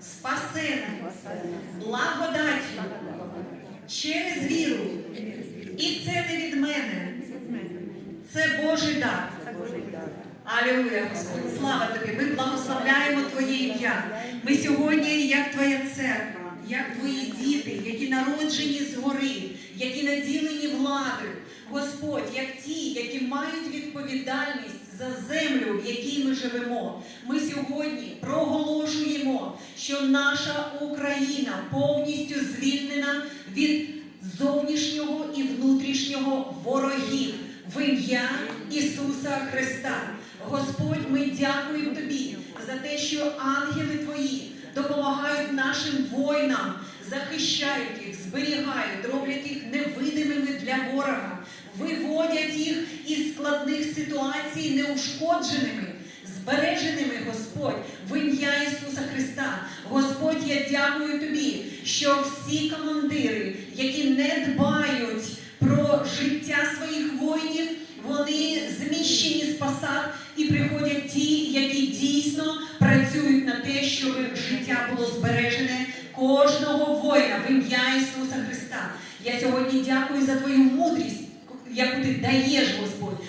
спасена благодаттю через віру. І це не від мене, це Божий дар. Алілуя, Господь, слава тобі! Ми благословляємо Твоє ім'я. Ми сьогодні, як Твоя церква, як Твої діти, які народжені згори, які наділені владою. Господь, як ті, які мають відповідальність за землю, в якій ми живемо. Ми сьогодні проголошуємо, що наша Україна повністю звільнена від зовнішнього і внутрішнього ворогів в ім'я Ісуса Христа. Господь, ми дякуємо Тобі за те, що ангели Твої допомагають нашим воїнам, захищають їх, зберігають, роблять їх невидимими для ворога, виводять їх із складних ситуацій неушкодженими. Збереженими, Господь, в ім'я Ісуса Христа. Господь, я дякую Тобі, що всі командири, які не дбають про життя своїх воїнів, вони зміщені з посад і приходять ті, які дійсно працюють на те, щоб життя було збережене кожного воїна в ім'я Ісуса Христа. Я сьогодні дякую за твою мудрість, яку ти даєш, Господь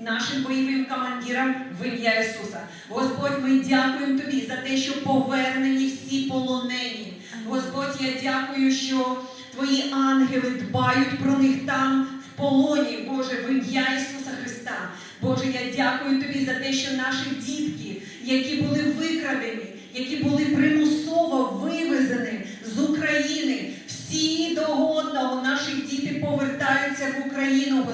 нашим бойовим командирам в ім'я Ісуса. Господь, ми дякуємо Тобі за те, що повернені всі полонені. Господь, я дякую, що Твої ангели дбають про них там в полоні, Боже, в ім'я Ісуса Христа. Боже, я дякую Тобі за те, що наші дітки, які були викрадені, які були примусово вивезені з України, всі до одного наші діти повертаються в Україну.